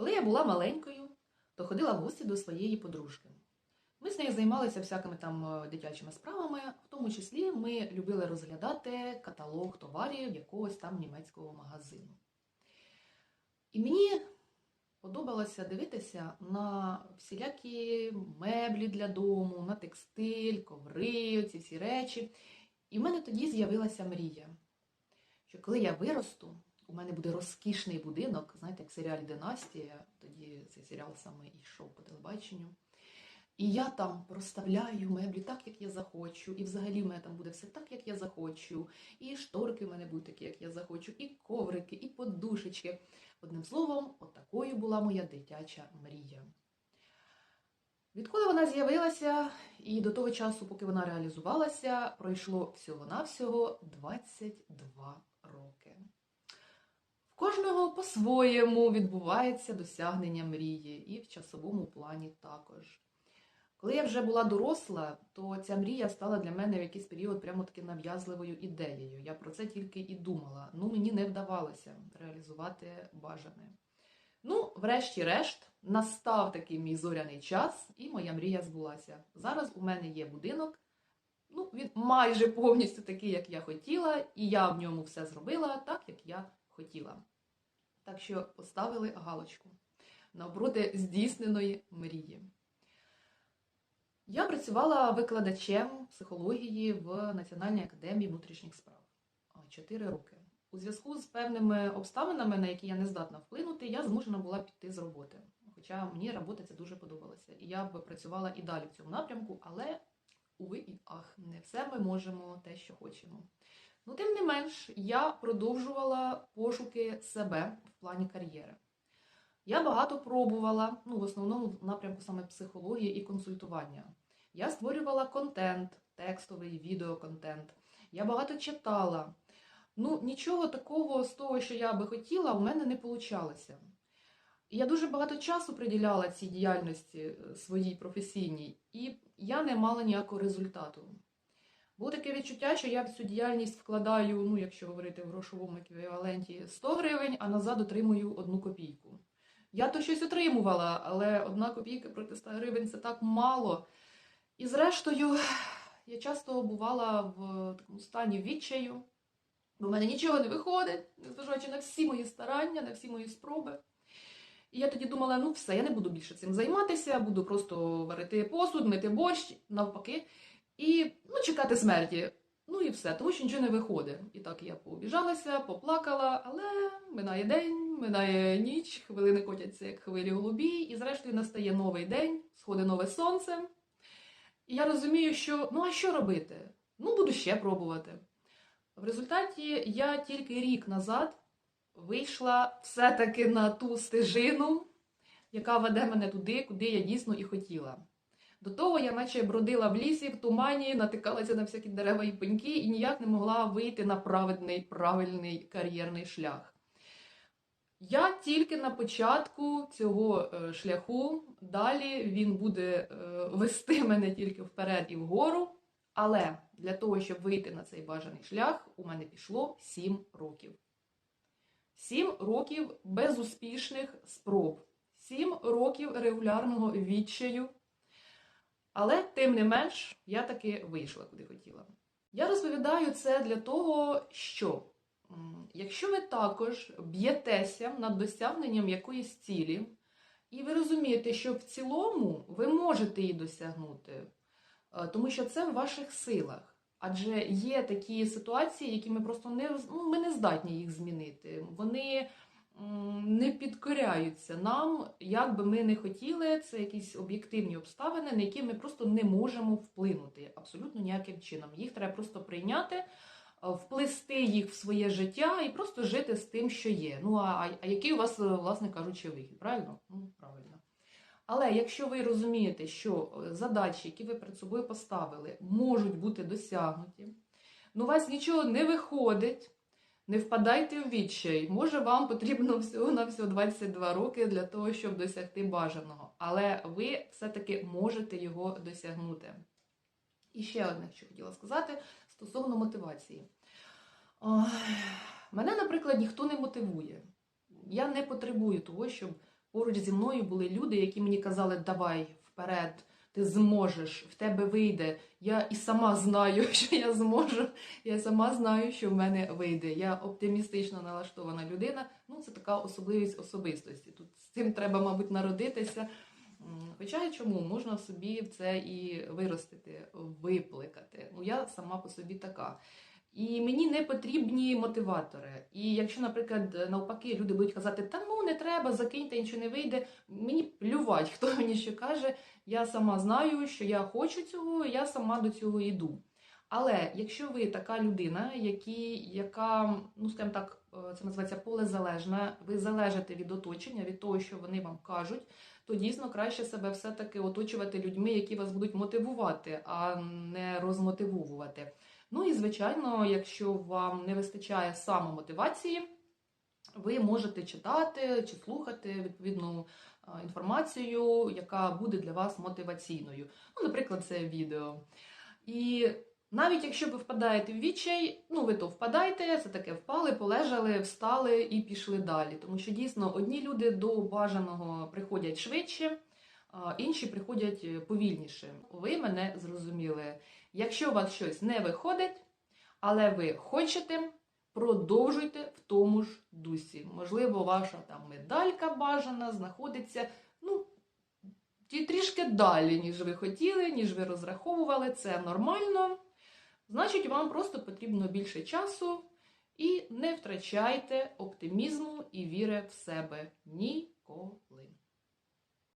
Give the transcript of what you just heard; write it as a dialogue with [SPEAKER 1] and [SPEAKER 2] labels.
[SPEAKER 1] Коли я була маленькою, то ходила в гості до своєї подружки. Ми з нею займалися всякими там е, дитячими справами, в тому числі ми любили розглядати каталог товарів якогось там німецького магазину. І мені подобалося дивитися на всілякі меблі для дому, на текстиль, коври, ці всі речі. І в мене тоді з'явилася мрія, що коли я виросту, у мене буде розкішний будинок, знаєте, як в серіалі Династія, тоді цей серіал саме йшов по телебаченню. І я там проставляю меблі так, як я захочу, і взагалі в мене там буде все так, як я захочу. І шторки в мене будуть такі, як я захочу, і коврики, і подушечки. Одним словом, отакою була моя дитяча мрія. Відколи вона з'явилася, і до того часу, поки вона реалізувалася, пройшло всього-навсього 22 роки. Кожного по-своєму відбувається досягнення мрії, і в часовому плані також. Коли я вже була доросла, то ця мрія стала для мене в якийсь період прямо таки нав'язливою ідеєю. Я про це тільки і думала. Ну, мені не вдавалося реалізувати бажане. Ну, врешті-решт, настав такий мій зоряний час, і моя мрія збулася. Зараз у мене є будинок. Ну, він майже повністю такий, як я хотіла, і я в ньому все зробила так, як я хотіла. Так що поставили галочку навпроти здійсненої мрії. Я працювала викладачем психології в Національній академії внутрішніх справ 4 роки. У зв'язку з певними обставинами, на які я не здатна вплинути, я змушена була піти з роботи. Хоча мені робота ця дуже подобалася. І я б працювала і далі в цьому напрямку, але уви і ах, не все ми можемо те, що хочемо. Ну, тим не менш, я продовжувала пошуки себе в плані кар'єри. Я багато пробувала, ну, в основному в напрямку саме психології і консультування. Я створювала контент, текстовий відеоконтент. Я багато читала. Ну, нічого такого з того, що я би хотіла, у мене не получалося. Я дуже багато часу приділяла цій діяльності е, своїй професійній, і я не мала ніякого результату. Було таке відчуття, що я в цю діяльність вкладаю, ну, якщо говорити в грошовому еквіваленті, 100 гривень, а назад отримую одну копійку. Я то щось отримувала, але одна копійка проти 100 гривень це так мало. І зрештою, я часто бувала в такому стані відчаю, бо в мене нічого не виходить, незважаючи на всі мої старання, на всі мої спроби. І я тоді думала, ну все, я не буду більше цим займатися, буду просто варити посуд, мити борщ, навпаки, і ну, чекати смерті. Ну і все, тому що нічого не виходить. І так я пообіжалася, поплакала, але минає день, минає ніч, хвилини котяться, як хвилі голубі, і зрештою настає новий день, сходить нове сонце. І я розумію, що ну а що робити? Ну, буду ще пробувати. В результаті я тільки рік назад вийшла все-таки на ту стежину, яка веде мене туди, куди я дійсно і хотіла. До того я наче бродила в лісі, в тумані, натикалася на всякі дерева і пеньки і ніяк не могла вийти на праведний, правильний кар'єрний шлях. Я тільки на початку цього е, шляху, далі він буде е, вести мене тільки вперед і вгору. Але для того, щоб вийти на цей бажаний шлях, у мене пішло 7 років. 7 років безуспішних спроб, 7 років регулярного відчаю. Але, тим не менш, я таки вийшла, куди хотіла. Я розповідаю це для того, що якщо ви також б'єтеся над досягненням якоїсь цілі, і ви розумієте, що в цілому ви можете її досягнути, е, тому що це в ваших силах. Адже є такі ситуації, які ми просто не ну, ми не здатні їх змінити. Вони не підкоряються нам, як би ми не хотіли. Це якісь об'єктивні обставини, на які ми просто не можемо вплинути абсолютно ніяким чином. Їх треба просто прийняти, е, вплести їх в своє життя і просто жити з тим, що є. Ну а, а який у вас, е, власне кажучи, вихід? Правильно? Ну, правильно. Але якщо ви розумієте, що е, задачі, які ви перед собою поставили, можуть бути досягнуті, ну у вас нічого не виходить, не впадайте в відчай. Може, вам потрібно всього на всього 22 роки для того, щоб досягти бажаного. Але ви все-таки можете його досягнути. І ще одне, що хотіла сказати стосовно мотивації. Мене, наприклад, ніхто не мотивує. Я не потребую того, щоб поруч зі мною були люди, які мені казали, давай вперед, ти зможеш, в тебе вийде. Я і сама знаю, що я зможу. Я сама знаю, що в мене вийде. Я оптимістично налаштована людина. Ну, це така особливість особистості. Тут з цим треба, мабуть, народитися. Хоча чому можна в собі це і виростити, випликати. Ну, я сама по собі така. І мені не потрібні мотиватори. І якщо, наприклад, навпаки, люди будуть казати, та ну не треба, закиньте, нічого не вийде. Мені плювать, хто мені що каже. Я сама знаю, що я хочу цього, я сама до цього йду. Але якщо ви така людина, які, яка, ну скажімо так, е, це називається полезалежна, ви залежите від оточення, від того, що вони вам кажуть, то дійсно краще себе все-таки оточувати людьми, які вас будуть мотивувати, а не розмотивовувати. Ну і звичайно, якщо вам не вистачає самомотивації, ви можете читати чи слухати відповідну е, інформацію, яка буде для вас мотиваційною. Ну, наприклад, це відео. І навіть якщо ви впадаєте в відчай, ну ви то впадаєте, це таке впали, полежали, встали і пішли далі. Тому що дійсно одні люди до бажаного приходять швидше, інші приходять повільніше. Ви мене зрозуміли. Якщо у вас щось не виходить, але ви хочете, продовжуйте в тому ж дусі. Можливо, ваша там медалька бажана знаходиться ну, трішки далі, ніж ви хотіли, ніж ви розраховували. Це нормально. Значить, вам просто потрібно більше часу і не втрачайте оптимізму і віри в себе ніколи.